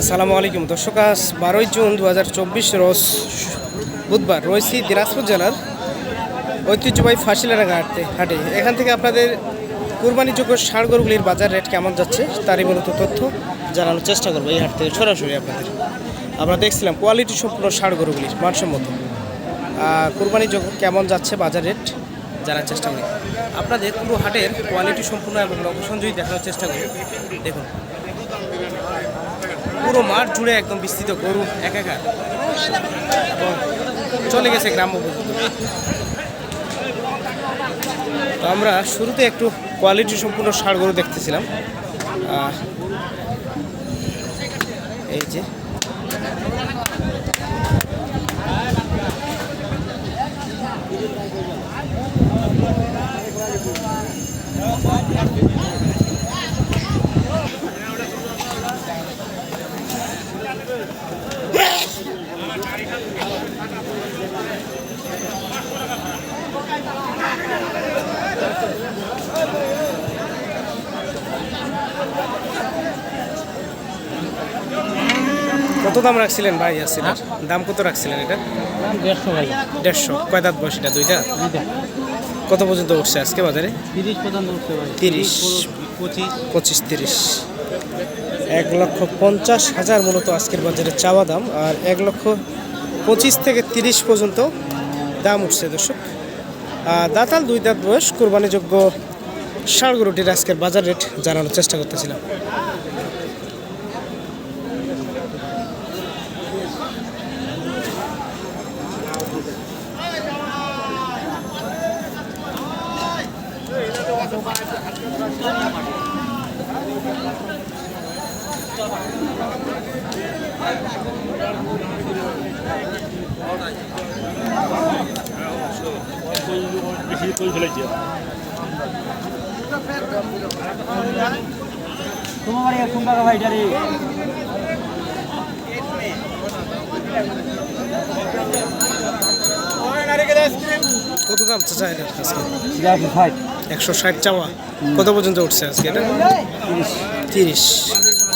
আসসালামু আলাইকুম। দর্শক, আজ বারোই জুন দু হাজার চব্বিশ রোজ বুধবার রয়েছি দিনাজপুর জেলার ঐতিহ্যবাহী ফাঁসিলাডাঙ্গা হাটতে হাটে। এখান থেকে আপনাদের কুরবানিযোগ্য ষাঁড় গরুগুলির বাজার রেট কেমন যাচ্ছে তারই মূলত তথ্য জানানোর চেষ্টা করব এই হাট থেকে সরাসরি আপনাদের। আমরা দেখছিলাম কোয়ালিটি সম্পূর্ণ ষাঁড় গরুগুলির মানসম্মত। কুরবানিযোগ্য কেমন যাচ্ছে বাজার রেট জানার চেষ্টা করি। আপনাদের পুরো হাটের কোয়ালিটি সম্পূর্ণ এবং লোকেশন দেখানোর চেষ্টা করি। দেখুন পুরো মাঠ জুড়ে একদম বিস্তৃত গরু একাকার। এবং চলে গেছে গ্রাম্য তো আমরা শুরুতে একটু কোয়ালিটি সম্পূর্ণ ষাড় গরু দেখতেছিলাম। এই যে। কত দাম রাখছিলেন ভাই আসছিলেন দাম কত রাখছিলেন এটা? দেড়শো ভাই। দেড়শো। কয় দাঁত বয়স এটা? দুইটা। কত পর্যন্ত উঠছে আজকে বাজারে? তিরিশ পর্যন্ত উঠছে ভাই। তিরিশ। পঁচিশ। পঁচিশ তিরিশ। এক লক্ষ পঞ্চাশ হাজার মূলত আজকের বাজারে চাওয়া দাম। আর এক লক্ষ পঁচিশ থেকে তিরিশ পর্যন্ত দাম উঠছে দর্শক। আর দাতাল দুই দাঁত বয়স কোরবানিযোগ্য ষাড় গরুটির আজকের বাজার রেট জানানোর চেষ্টা করতেছিলাম। তোমার টাকা ভাই রে। কত দাম চাচা এটা আজকে একশো ষাট। একশো ষাট চাওয়া। কত পর্যন্ত উঠছে আজকে এটা? তিরিশ।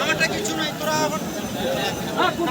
আমারটা কিছু নাই তোরা এখন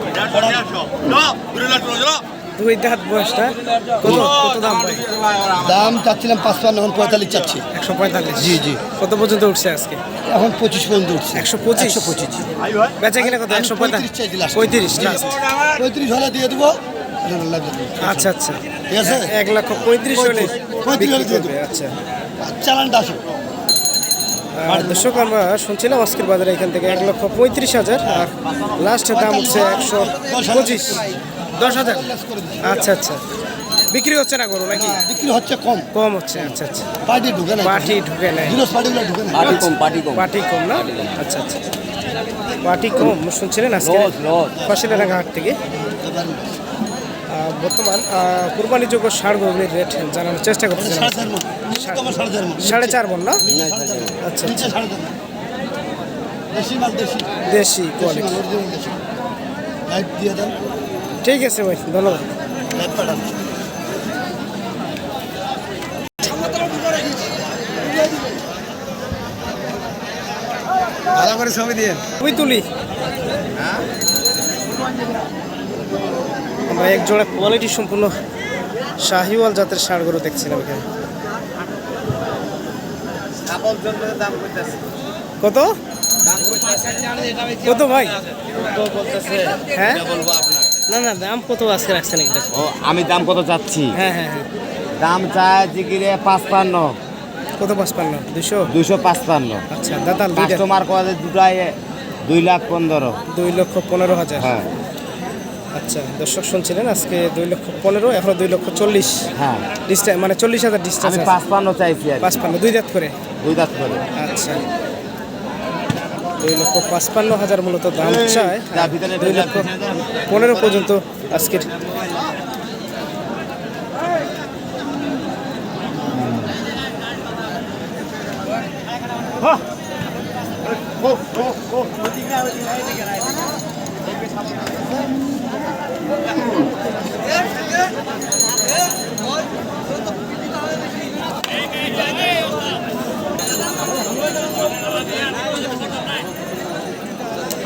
দুই দাঁত বয়সটা কত কত দাম দাম চাচ্ছিলাম পাঁচপান্ন এখন পঁয়তাল্লিশ চাচ্ছি। একশো পঁয়তাল্লিশ। জি, জি। কত পর্যন্ত উঠছে আজকে? এখন পঁচিশ পর্যন্ত উঠছে। একশো পঁচিশ? একশো পঁচিশ। বেচা কিনা কত? একশো last। পঁয়ত্রিশ পঁয়ত্রিশ হলে দিয়ে দেবো। আচ্ছা আচ্ছা। ঠিক আছে? এক লক্ষ পঁয়ত্রিশ হলে পঁয়ত্রিশ হলে দিয়ে দেবো। আচ্ছা। চালানটা আসো আর দর্শক আমরা শুনছিলাম আজকের বাজারে এখান থেকে এক লক্ষ পঁয়ত্রিশ হাজার আর লাস্টের দাম হচ্ছে একশো পঁচিশ। দশ হাজার? আচ্ছা আচ্ছা। বিক্রি হচ্ছে না গরু নাকি? বিক্রি হচ্ছে কম। কম হচ্ছে আচ্ছা আচ্ছা। পার্টি ঢুকে না। পাটি ঢুকে জিরো পার্টিগুলো ঢুকে না। পাটি কম পাটি কম। পাটি কম না? আচ্ছা আচ্ছা। পাটি কম শুনছিলেন আজকে? Loss, loss. ফসিলাডাঙ্গা হাট থেকে। বর্তমান কুরবানিযোগ্য ষাড় গরুগুলির রেট জানানোর চেষ্টা করতেছিলাম সাড়ে চার মন। না? আচ্ছা মণ। দেশি মাল দেশি। দেশি দেশি কোয়ালিটি দিয়ে দেন। ঠিক আছে ভাই ধন্যবাদ। ভালো করে ছবি দিয়ে। ছবি তুলি। আমরা এক জোড়া কোয়ালিটি সম্পূর্ণ শাহিওয়াল জাতের ষাড় গরু দেখছিলাম এখানে। কত? কত ভাই? হ্যাঁ? না না দাম কত আজকে রাখছেন এটা? ও আমি দাম কত চাচ্ছি? হ্যাঁ হ্যাঁ হ্যাঁ। দাম চাচ্ছি কি রে পাঁচপান্ন। কত পাঁচপান্ন? দুশো দুইশো পাঁচপান্ন। আচ্ছা দাদা দুইটা। কাস্টমার কত দুটাই দুই লাখ পনেরো। দুই লক্ষ পনেরো হাজার। হ্যাঁ। আচ্ছা দর্শক শুনছিলেন আজকে দুই লক্ষ পনেরো এখনও দুই লক্ষ চল্লিশ। হ্যাঁ। ডিস্টেন্স মানে চল্লিশ হাজার আমি পাঁচপান্ন চাইছি আর কি। পাঁচপান্ন দুই দাঁত করে। দুই দাঁত করে। আচ্ছা। দুই লক্ষ পাঁচপান্ন হাজার মূলত দাম চায় দুই লক্ষ পনেরো পর্যন্ত আজকের Oh, oh, oh.